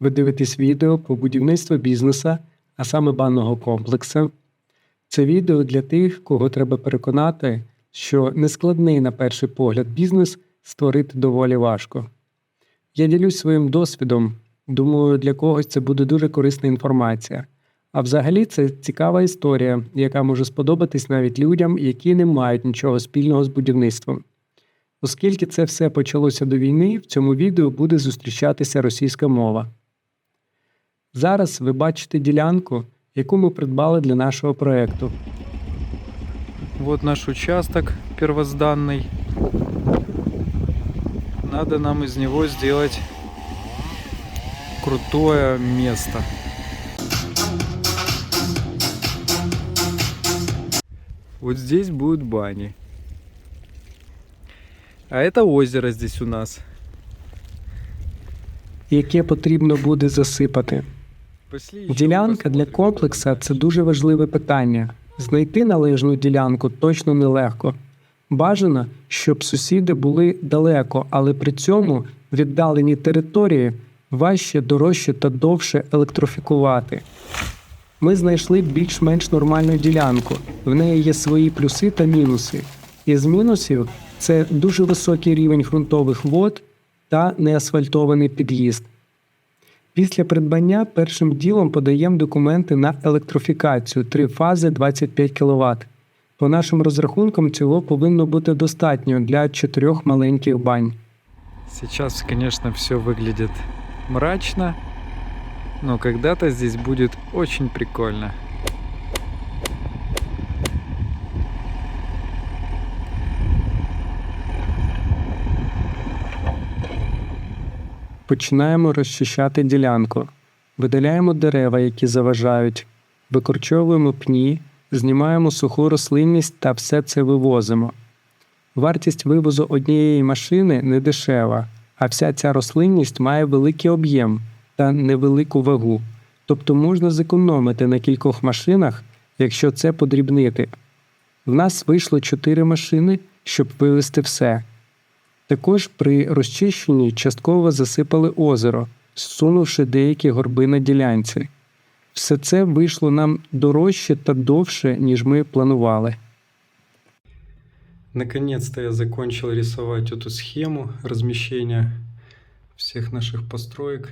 Ви дивитесь відео про будівництво бізнеса, а саме банного комплексу. Це відео для тих, кого треба переконати, що нескладний на перший погляд бізнес створити доволі важко. Я ділюсь своїм досвідом, думаю, для когось це буде дуже корисна інформація. А взагалі це цікава історія, яка може сподобатись навіть людям, які не мають нічого спільного з будівництвом. Оскільки це все почалося до війни, в цьому відео буде зустрічатися російська мова. Зараз ви бачите ділянку, яку ми придбали для нашого проекту. Вот наш участок первозданный. Надо нам из него сделать крутое место. Вот здесь будут бани. А это озеро здесь у нас. яке потрібно буде засипати. Ділянка для комплекса це дуже важливе питання. Знайти належну ділянку точно нелегко. Бажано, щоб сусіди були далеко, але при цьому віддалені території важче, дорожче та довше електрифікувати. Ми знайшли більш-менш нормальну ділянку. В неї є свої плюси та мінуси. Із мінусів це дуже високий рівень ґрунтових вод та неасфальтований під'їзд. Після придбання першим ділом подаємо документи на електрофікацію три фази 25 кВт. По нашим розрахункам, цього повинно бути достатньо для чотирьох маленьких бань. Сейчас, конечно, все выглядит мрачно, но когда-то здесь будет очень прикольно. Починаємо розчищати ділянку, видаляємо дерева, які заважають, викорчовуємо пні, знімаємо суху рослинність та все це вивозимо. Вартість вивозу однієї машини не дешева, а вся ця рослинність має великий об'єм та невелику вагу. Тобто можна зекономити на кількох машинах, якщо це подрібнити. В нас вийшло 4 машини, щоб вивезти все. Також при розчищенні частково засипали озеро, зсунувши деякі горби на ділянці. Все це вийшло нам дорожче та довше, ніж ми планували. Наконец-то я закончил рисовать эту схему размещения всех наших построек.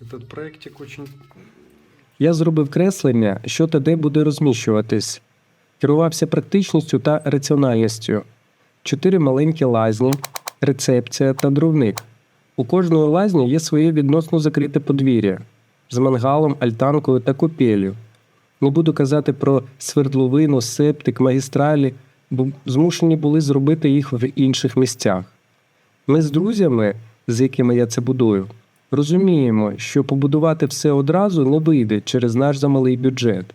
Этот проектик очень Я зробив креслення, що та де буде розміщуватись. Керувався практичністю та раціональністю. Чотири маленькі лазні, рецепція та дровник. У кожної лазні є своє відносно закрите подвір'я з мангалом, альтанкою та купелью. Не буду казати про свердловину, септик, магістралі, бо змушені були зробити їх в інших місцях. Ми з друзями, з якими я це будую, розуміємо, що побудувати все одразу не вийде через наш замалий бюджет.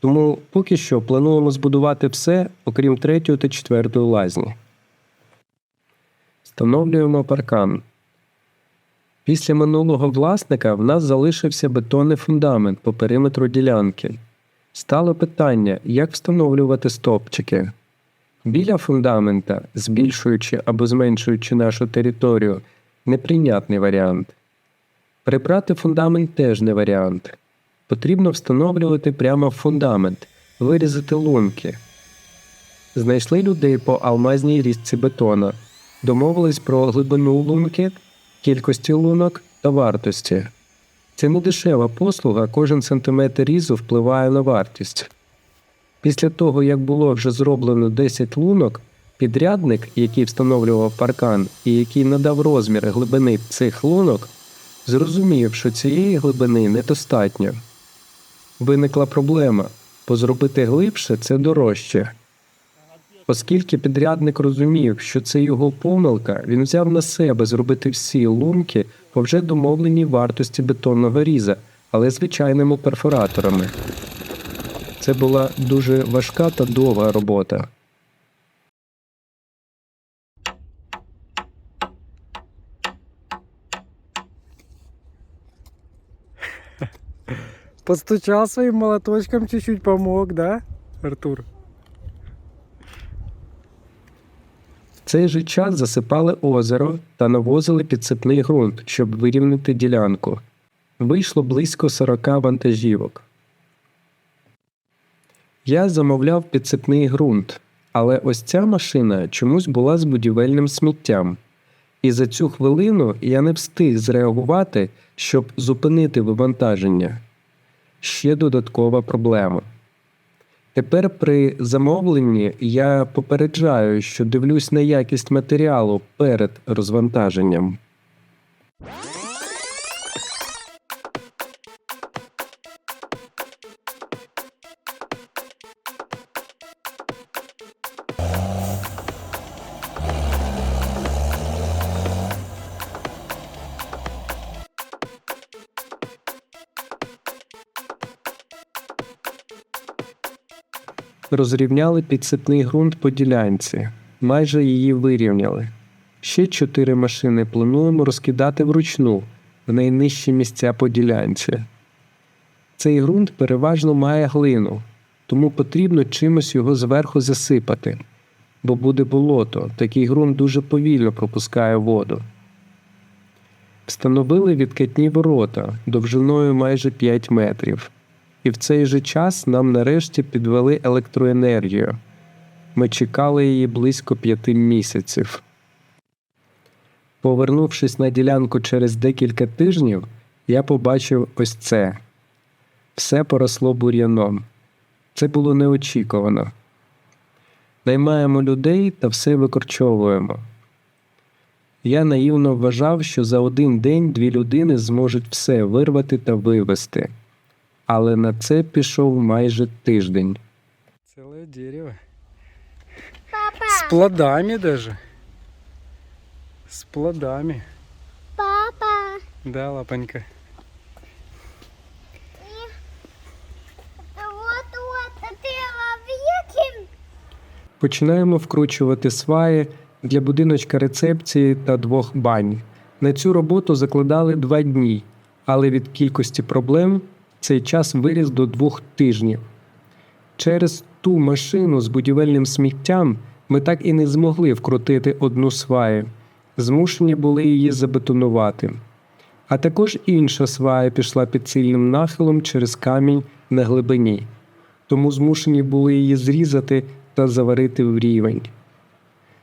Тому поки що плануємо збудувати все, окрім третьої та четвертої лазні. Встановлюємо паркан. Після минулого власника в нас залишився бетонний фундамент по периметру ділянки. Стало питання, як встановлювати стовпчики. Біля фундамента, збільшуючи або зменшуючи нашу територію, неприйнятний варіант. Прибрати фундамент теж не варіант. Потрібно встановлювати прямо в фундамент, вирізати лунки. Знайшли людей по алмазній різці бетона, домовились про глибину лунки, кількості лунок та вартості. Це не дешева послуга, кожен сантиметр різу впливає на вартість. Після того, як було вже зроблено 10 лунок, підрядник, який встановлював паркан і який надав розміри глибини цих лунок, зрозумів, що цієї глибини недостатньо. Виникла проблема, бо зробити глибше це дорожче. Оскільки підрядник розумів, що це його помилка, він взяв на себе зробити всі лунки по вже домовленій вартості бетонного різа, але звичайними перфораторами. Це була дуже важка та довга робота. Постучал своим молоточком, чуть-чуть помог, да, Артур? Цей же час засипали озеро та навозили підсипний ґрунт, щоб вирівняти ділянку. Вийшло близько 40 вантажівок. Я замовляв підсипний ґрунт, але ось ця машина чомусь була з будівельним сміттям. І за цю хвилину я не встиг зреагувати, щоб зупинити вивантаження. Ще додаткова проблема. Тепер при замовленні я попереджаю, що дивлюсь на якість матеріалу перед розвантаженням. Розрівняли підсипний ґрунт по ділянці, майже її вирівняли. Ще чотири машини плануємо розкидати вручну в найнижчі місця по ділянці. Цей ґрунт переважно має глину, тому потрібно чимось його зверху засипати, бо буде болото, такий ґрунт дуже повільно пропускає воду. Встановили відкатні ворота довжиною майже 5 метрів. І в цей же час нам нарешті підвели електроенергію. Ми чекали її близько п'яти місяців. Повернувшись на ділянку через декілька тижнів, я побачив ось це. Все поросло бур'яном. Це було неочікувано. Наймаємо людей та все викорчовуємо. Я наївно вважав, що за один день дві людини зможуть все вирвати та вивезти. Але на це пішов майже тиждень. Целое дерево. Папа, С плодами даже. С плодами. папа, Да, лапонька. Починаємо вкручувати сваї для будиночка рецепції та двох бань. На цю роботу закладали два дні, але від кількості проблем цей час виріс до двох тижнів. Через ту машину з будівельним сміттям ми так і не змогли вкрутити одну сваю, змушені були її забетонувати. А також інша свая пішла під сильним нахилом через камінь на глибині, тому змушені були її зрізати та заварити в рівень.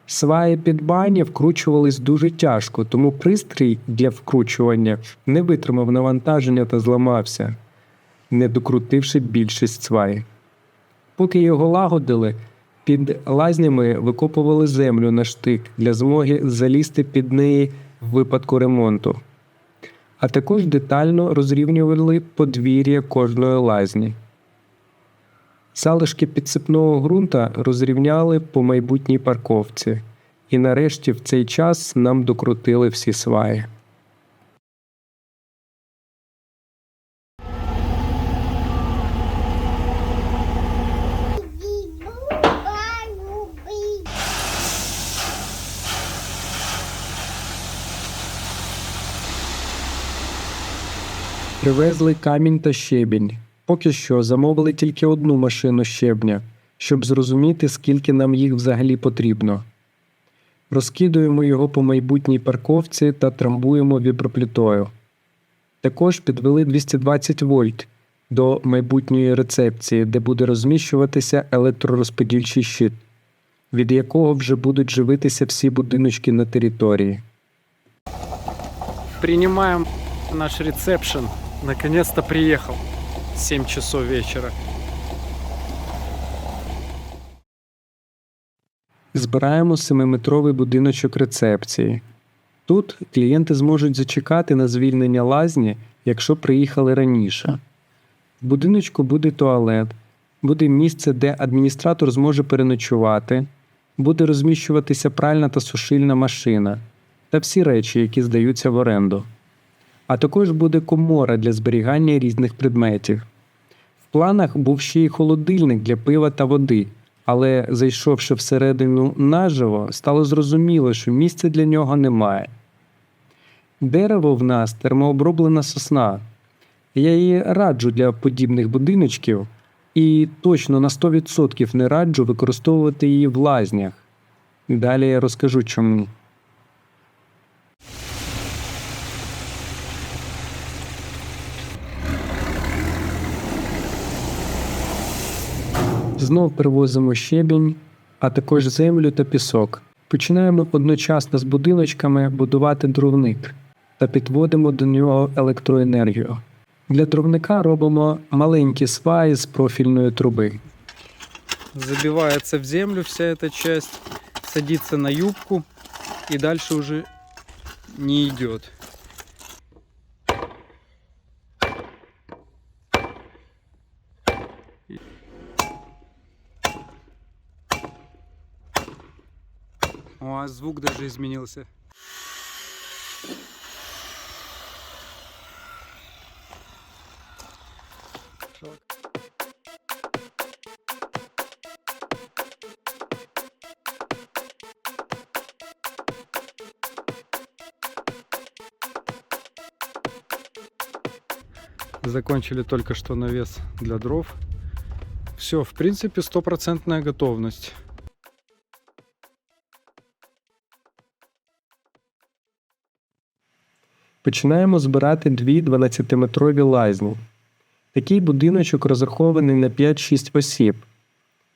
Сваї під бані вкручувались дуже тяжко, тому пристрій для вкручування не витримав навантаження та зламався, не докрутивши більшість сваї. Поки його лагодили, під лазнями викопували землю на штик для змоги залізти під неї в випадку ремонту, а також детально розрівнювали подвір'я кожної лазні. Залишки підсипного ґрунта розрівняли по майбутній парковці, і нарешті в цей час нам докрутили всі сваї. Привезли камінь та щебінь. Поки що замовили тільки одну машину щебня, щоб зрозуміти, скільки нам їх взагалі потрібно. Розкидуємо його по майбутній парковці та трамбуємо віброплітою. Також підвели 220 вольт до майбутньої рецепції, де буде розміщуватися електророзподільчий щит, від якого вже будуть живитися всі будиночки на території. Принимаем наш ресепшн. Наконец-то приехал. 7 часов вечера. Збираємо 7-метровий будиночок рецепції. Тут клієнти зможуть зачекати на звільнення лазні, якщо приїхали раніше. В будиночку буде туалет, буде місце, де адміністратор зможе переночувати, буде розміщуватися пральна та сушильна машина та всі речі, які здаються в оренду. А також буде комора для зберігання різних предметів. В планах був ще й холодильник для пива та води, але зайшовши всередину наживо, стало зрозуміло, що місця для нього немає. Дерево в нас термооброблена сосна. Я її раджу для подібних будиночків і точно на 100% не раджу використовувати її в лазнях. Далі я розкажу чому. Знов привозимо щебінь, а також землю та пісок. Починаємо одночасно з будиночками будувати дровник та підводимо до нього електроенергію. Для дровника робимо маленькі сваї з профільної труби. Забивается в землю вся эта часть, садится на юбку и дальше уже не идет. О, а звук даже изменился. Закончили только что навес для дров. Все, в принципе, стопроцентная готовность. Починаємо збирати дві 12-метрові лайзни. Такий будиночок розрахований на 5-6 осіб.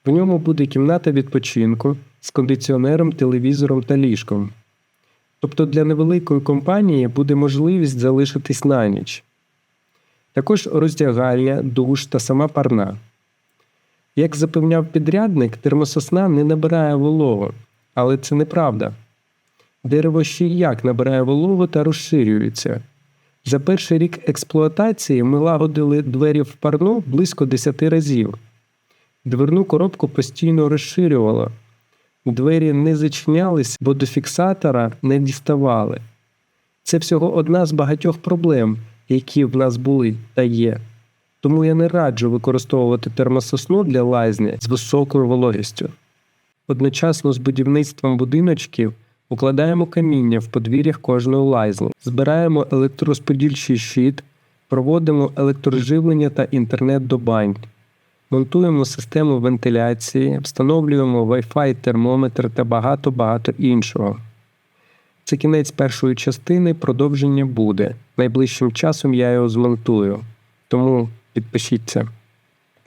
В ньому буде кімната відпочинку з кондиціонером, телевізором та ліжком. Тобто для невеликої компанії буде можливість залишитись на ніч. Також роздягальня, душ та сама парна. Як запевняв підрядник, термососна не набирає вологу, але це неправда. Дерево ще як набирає вологу та розширюється. За перший рік експлуатації ми лагодили двері в парну близько 10 разів. Дверну коробку постійно розширювало. Двері не зачинялись, бо до фіксатора не діставали. Це всього одна з багатьох проблем, які в нас були та є. Тому я не раджу використовувати термососну для лазні з високою вологістю. Одночасно з будівництвом будиночків укладаємо каміння в подвір'ях кожної лайзли, збираємо електророзподільчий щит, проводимо електроживлення та інтернет до бань, монтуємо систему вентиляції, встановлюємо Wi-Fi, термометр та багато-багато іншого. Це кінець першої частини, продовження буде. Найближчим часом я його змонтую. Тому підпишіться.